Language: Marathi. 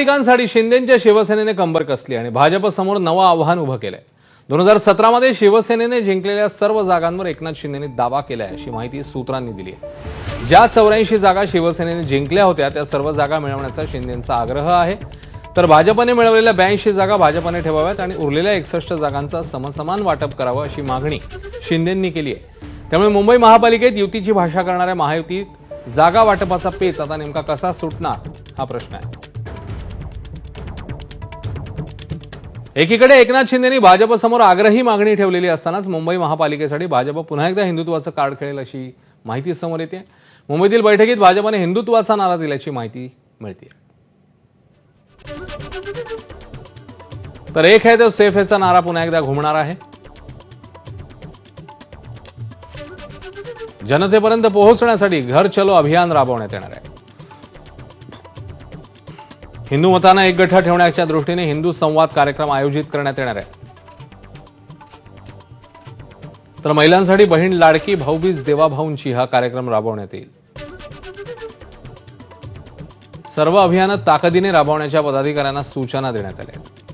महापालिकांसाठी शिंदेच्या शिवसेनेने कंबर कसली आणि भाजपसमोर नवं आव्हान उभं केलंय. दोन हजार सतरामध्ये शिवसेनेने जिंकलेल्या सर्व जागांवर एकनाथ शिंदेने दावा केलाय अशी माहिती सूत्रांनी दिली आहे. ज्या चौऱ्याऐंशी जागा शिवसेनेने जिंकल्या होत्या त्या सर्व जागा मिळवण्याचा शिंदेचा आग्रह आहे. तर भाजपने मिळवलेल्या ब्याऐंशी जागा भाजपने ठेवाव्यात आणि उरलेल्या एकसष्ट जागांचा समसमान वाटप करावं अशी मागणी शिंदेंनी केली आहे. त्यामुळे मुंबई महापालिकेत युतीची भाषा करणाऱ्या महायुतीत जागा वाटपाचा पेच आता नेमका कसा सुटणार हा प्रश्न आहे. एकीकडे एकनाथ शिंदेनी भाजपसमोर आग्रही मागणी ठेवलेली असतानाच मुंबई महापालिकेसाठी भाजप पुन्हा एकदा हिंदुत्वाचं कार्ड खेळेल अशी माहिती समोर येते. मुंबईतील बैठकीत भाजपने हिंदुत्वाचा नारा दिल्याची माहिती मिळते. तर एक आहे तो सेफ हेचा नारा पुन्हा एकदा घुमणार आहे. जनतेपर्यंत पोहोचण्यासाठी घर चलो अभियान राबवण्यात येणार आहे. हिंदू मतांना एकगठ्ठा ठेवण्याच्या दृष्टीने हिंदू संवाद कार्यक्रम आयोजित करण्यात येणार आहे. तर महिलांसाठी बहीण लाडकी भाऊबीज देवाभाऊंची हा कार्यक्रम राबवण्यात येईल. सर्व अभियानं ताकदीने राबवण्याच्या पदाधिकाऱ्यांना सूचना देण्यात आल्या आहेत.